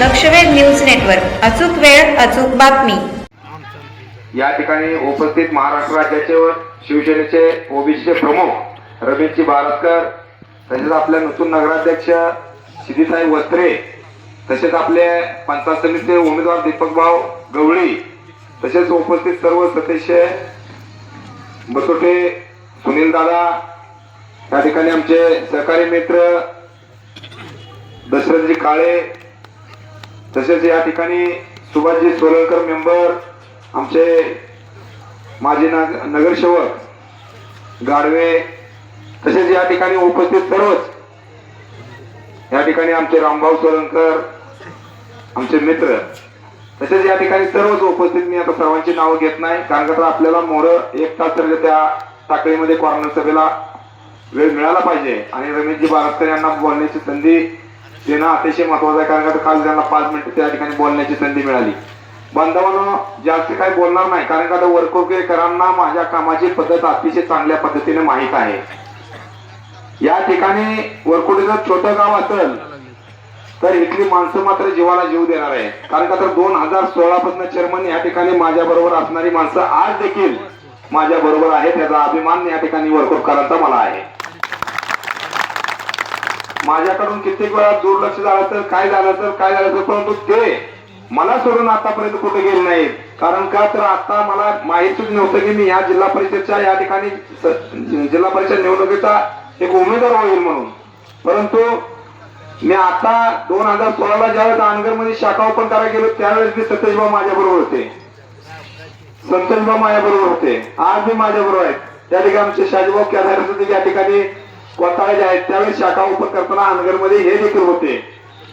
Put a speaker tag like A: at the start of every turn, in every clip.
A: लक्षवेध news network. अचूक वेळ अचूक बातमी.
B: या ठिकाणी उपस्थित महाराष्ट्र राज्याचे व शिवसेनेचे ओबीसीचे प्रमुख रमेशजी भारतकर तसेच आपल्या नूतन नगराध्यक्ष सिद्धीसाई वस्त्रे तसेच आपले पंचायत समितीचे उमेदवार दीपकभाऊ गवळी तसेच उपस्थित सर्व सदस्य बसोटे सुनील दादा या ठिकाणी आमचे सहकारी मित्र दशरथजी काळे तसेच या ठिकाणी सुभाषजी सोलंकर मेंबर आमचे माजी नग नगरसेवक गाडवे तसेच या ठिकाणी उपस्थित सर्वच. या ठिकाणी आमचे रामभाऊ सोलंकर आमचे मित्र. तसेच या ठिकाणी सर्वच उपस्थित. मी आता सर्वांची नावं घेत नाही कारण का आपल्याला मोर एक तास तर त्या टाकळीमध्ये कॉर्नर सभेला वेळ मिळाला पाहिजे. आणि रमेशजी बारस्कर यांना बोलण्याची संधी देणं अतिशय महत्वाचं आहे कारण का काल त्यांना पाच मिनिटं त्या ठिकाणी बोलण्याची संधी मिळाली. बांधवांनो जास्त काही बोलणार नाही कारण का वर्कोकेकरांना माझ्या कामाची पद्धत अतिशय चांगल्या पद्धतीने माहीत आहे. या ठिकाणी वरकुटीचं छोटं गाव असेल तर इथली माणसं मात्र जीवाला जीव देणार आहे कारण का तर दोन हजार सोळा पासून चेअरमन या ठिकाणी माझ्या बरोबर असणारी माणसं आज देखील माझ्या बरोबर आहेत त्याचा अभिमान या ठिकाणी वर्कोटकरांचा मला आहे. माझ्याकडून कित्येक वेळा दुर्लक्ष झालं तर काय झालं तर काय झालं तर परंतु ते मला सोडून आतापर्यंत कुठे गेले नाहीत. कारण का तर आता मला माहितीच नव्हतं की मी या जिल्हा परिषदच्या या ठिकाणी जिल्हा परिषद निवडणुकीचा एक उमेदवार होईल म्हणून. परंतु मी आता दोन हजार सोळाला ज्यावेळेस अनगरमध्ये शाखा ओपन करायला गेलो त्यावेळेस मी सतेजभाऊ माझ्या बरोबर होते. संतोषभाऊ माझ्या बरोबर होते. आज मी माझ्या बरोबर आहेत त्या ठिकाणी आमचे शाजीभाऊ कॅधारे सुद्धा या ठिकाणी कोताळे जे आहेत. त्यावेळेस शाखा ओपन करताना अनगरमध्ये हे देखील होते.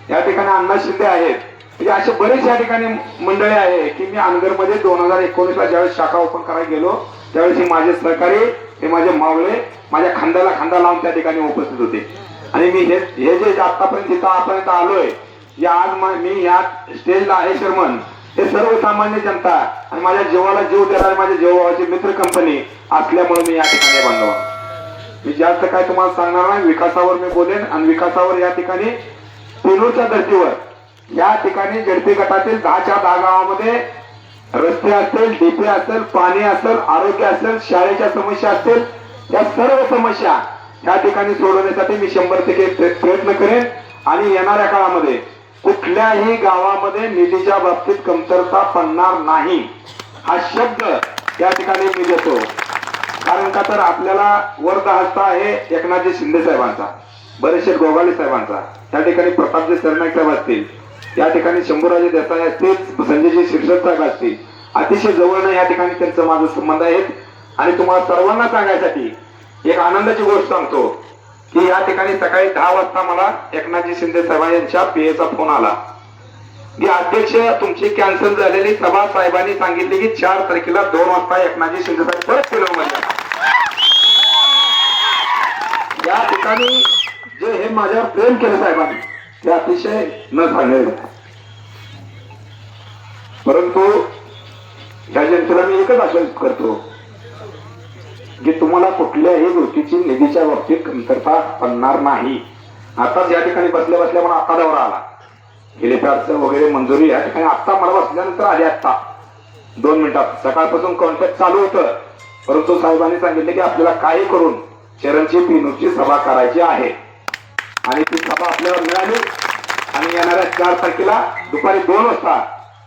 B: या ठिकाणी अण्णा शिंदे आहेत. म्हणजे असे बरेच या ठिकाणी मंडळी आहे की मी अनगरमध्ये दोन हजार एकोणीस ला ज्यावेळेस शाखा ओपन करायला गेलो त्यावेळेस हे माझे सहकारी हे माझे मावळे माझ्या खांद्याला खांदा लावून त्या ठिकाणी उपस्थित होते. आणि मी हे हे जे आतापर्यंत इथं आतापर्यंत आलोय या आज मी या स्टेजला आहे शर्मन हे सर्वसामान्य जनता आणि माझ्या जीवाला जीव देणारे माझ्या जीवाची मित्र कंपनी असल्यामुळे मी या ठिकाणी बांधलो मी जास्त काय तुम्हाला सांगणार नाही विकासावर मी बोलेन आणि विकासावर या ठिकाणी पेनूरच्या धर्तीवर या ठिकाणी जडपी गटातील दहाच्या दहा गावामध्ये रस्ते असेल डीपी असेल पाणी असेल आरोग्य असेल शाळेच्या समस्या असतील या सर्व समस्या या ठिकाणी सोडवण्यासाठी मी शंभर टक्के प्रयत्न करेन. आणि येणाऱ्या काळामध्ये कुठल्याही गावामध्ये निधीच्या बाबतीत कमतरता पडणार नाही. हा शब्द या ठिकाणी मी देतो. कारण का तर आपल्याला वरदा हस्ता आहे एकनाथजी शिंदे साहेबांचा बरेचसे गोगाले साहेबांचा. त्या ठिकाणी प्रतापजी सरनाईक साहेब असतील या ठिकाणी शंभूराजे देसाई असतील संजयजी शिरसट साहेब असतील. अतिशय जवळनं या ठिकाणी त्यांचं माझं संबंध आहेत. आणि तुम्हाला सर्वांना सांगायसाठी एक आनंदाची गोष्ट सांगतो की या ठिकाणी सकाळी दहा वाजता मला एकनाथजी शिंदे साहेब यांच्या पीएचा फोन आला. की अध्यक्ष तुमची कॅन्सल झालेली सभा साहेबांनी सांगितली की चार तारखेला दोन वाजता एकनाथजी शिंदे साहेब परत केलं या ठिकाणी जे हे माझ्यावर प्रेम केलं साहेबांनी ते अतिशय न सांगेल परंतु या जनतेला मी एकच आश्वासित करतो की तुम्हाला कुठल्याही गोष्टीची निधीच्या बाबतीत कमतरता पडणार नाही. आताच या ठिकाणी बसल्या बसल्या मला आता दौरा आला. हेलिपॅडचं वगैरे मंजुरी या ठिकाणी आत्ता मला बसल्यानंतर आली आत्ता. दोन मिनिटात. सकाळपासून कॉन्टॅक्ट चालू होतं. परंतु साहेबांनी सांगितलं की आपल्याला काही करून चरणची पिनूची सभा करायची आहे. आणि ती सभा आपल्याला मिळाली. आणि येणाऱ्या चार तारखेला दुपारी दोन वाजता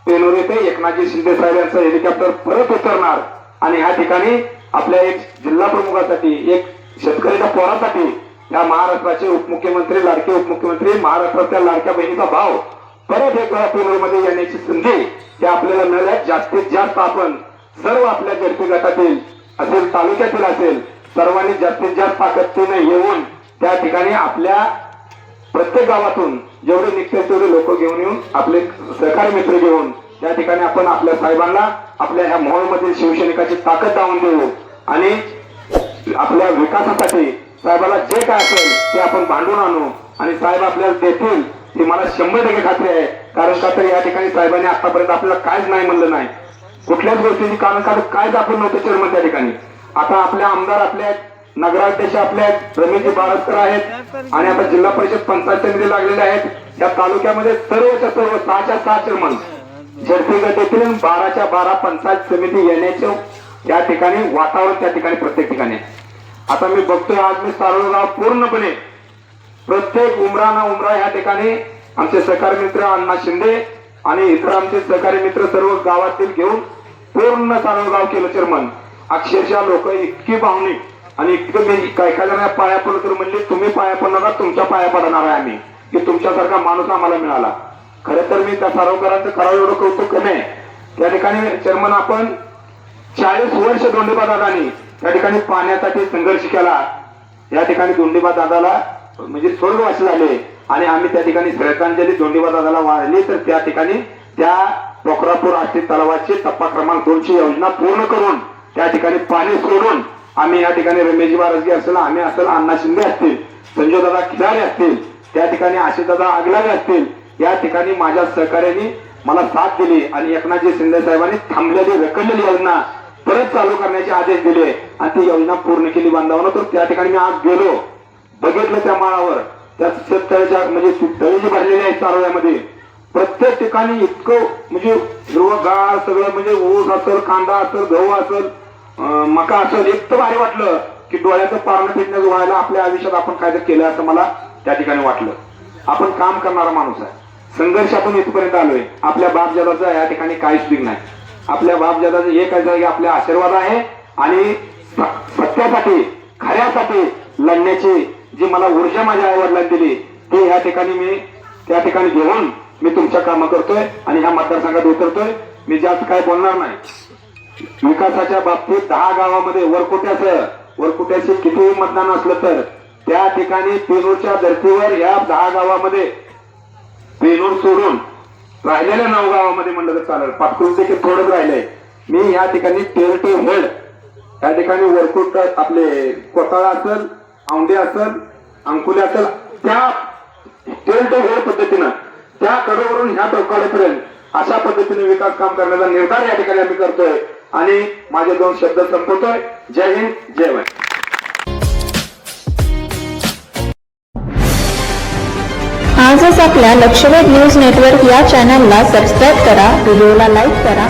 B: पेनूर येथे एकनाथजी शिंदे साहेब यांचं हेलिकॉप्टर परत उतरणार. आणि ह्या ठिकाणी आपल्या एक जिल्हा प्रमुखासाठी एक शेतकऱ्याच्या पोरासाठी या महाराष्ट्राचे उपमुख्यमंत्री लाडके उपमुख्यमंत्री महाराष्ट्रातल्या लाडक्या बहिणीचा भाव परत एक वेळा पेनूरमध्ये येण्याची संधी त्या आपल्याला मिळाल्या. जास्तीत जास्त आपण सर्व आपल्या झडपी गटातील असेल तालुक्यातील असेल सर्वांनी जास्तीत जास्त ताकदीने येऊन त्या ठिकाणी आपल्या प्रत्येक गावातून जेवढे निघतील तेवढे लोक घेऊन येऊन आपले सहकारी मित्र घेऊन त्या ठिकाणी आपण आपल्या साहेबांना आपल्या ह्या मधील शिवसैनिकाची ताकद दावून देऊ. आणि आपल्या विकासासाठी साहेबाला जे काय असेल ते आपण भांडून आणू. आणि साहेब आपल्याला देतील ती मला शंभर टक्के खात्री आहे. कारण का तर या ठिकाणी साहेबांनी आतापर्यंत आपल्याला काहीच नाही म्हणलं नाही. कुठल्याच गोष्टीची कारण का तर कायच आपण नव्हतं चेअरमन त्या ठिकाणी. आता आपल्या आमदार आपल्या नगराध्यक्ष आपल्या रमेशजी बारसकर आहेत आणि आता जिल्हा परिषद पंचायत समिती लागलेले आहेत. या तालुक्यामध्ये सर्वच्या सर्व सहाच्या सहा चेअरमन झडपी गटातील बाराच्या बारा पंचायत समिती येण्याचे या ठिकाणी वातावरण त्या ठिकाणी प्रत्येक ठिकाणी आता मी बघतोय आज मी सारोगाव पूर्णपणे प्रत्येक उमरा ना उमरा या ठिकाणी आमचे सहकारी मित्र अण्णा शिंदे आणि इतर आमचे सहकारी मित्र सर्व गावातील घेऊन पूर्ण सारोगाव केलं चेअरमन. अक्षरशः लोक इतकी भावनिक आणि इतकं मी काय काय जणांना पाया पडलो तर म्हणले तुम्ही पाया पडणार तुमच्या पाया पडणार आहे आम्ही. की तुमच्यासारखा माणूस आम्हाला मिळाला. खरं तर मी त्या सारोगारांचं करावं एवढं कौतुक कमी आहे. त्या ठिकाणी चेअरमन आपण चाळीस वर्ष दोंडेबा दादानी त्या ठिकाणी पाण्यासाठी संघर्ष केला. या ठिकाणी दोंडेबा दादाला म्हणजे स्वर्गवास झाले आणि आम्ही त्या ठिकाणी श्रद्धांजली दोंडेबा दादाला वाढली तर त्या ठिकाणी त्या पोखरापूर आष्टी तलावाची टप्पा क्रमांक दोनशे योजना पूर्ण करून त्या ठिकाणी पाणी सोडून आम्ही या ठिकाणी रमेशजी बारसगी असेल आम्ही असेल अण्णा शिंदे असतील संजय दादा खिलारे असतील त्या ठिकाणी आशिष दादा आगलावे असतील या ठिकाणी माझ्या सहकार्याने मला साथ दिली आणि एकनाथजी शिंदे साहेबांनी थांबलेली रखडलेली योजना परत चालू करण्याचे आदेश दिले आणि ती योजना पूर्ण केली बांधावं तर त्या ठिकाणी मी आज गेलो. बघितलं त्या माळावर. त्या शेततळ्याच्या म्हणजे तळी जी भरलेली आहे चारोळ्यामध्ये प्रत्येक ठिकाणी इतकं म्हणजे हिरवगार सगळं म्हणजे ऊस असेल कांदा असेल गहू असेल मका आश्र एक तर भारी वाटलं की डोळ्याचं पारणं फिटनेस व्हायला आपल्या आयुष्यात आपण काय केलं असं मला त्या ठिकाणी वाटलं. आपण काम करणारा माणूस आहे. संघर्षातून इथपर्यंत आलोय. आपल्या बापजादाचा या ठिकाणी काहीच चूक नाही. आपल्या बापजादाचं हे आहे की आशीर्वाद आहे आणि सत्यासाठी खऱ्यासाठी लढण्याची जी मला ऊर्जा माझ्या आईवडिलांनी दिली ती या ठिकाणी मी त्या ठिकाणी घेऊन मी तुमच्या कामं करतोय आणि ह्या मतदारसंघात उतरतोय. मी जास्त काय बोलणार नाही. विकासाच्या बाबतीत दहा गावामध्ये वरकुट्याचं वरकुट्याचे कितीही मतदान असलं तर त्या ठिकाणी पेनूरच्या धर्तीवर या दहा गावामध्ये पेनूर सोडून राहिलेल्या नऊ गावामध्ये म्हणलं तर चालेल. पाटकुल देखील थोडंच राहिलंय. मी या ठिकाणी टेल टू हेड या ठिकाणी वरकुट आपले कोताळा असेल औंढे असेल अंकुले असेल त्या टेल टू हेड पद्धतीनं त्या कडवरून ह्या टोकाडेपर्यंत अशा पद्धतीने विकास काम करण्याचा निर्धार या ठिकाणी आम्ही करतोय. आणि माझे दोन शब्द संपवतोय. जय हिंद जय वय
C: आजच आपल्या लक्षवेध न्यूज नेटवर्क या चॅनलला सबस्क्राईब करा व्हिडिओला लाईक करा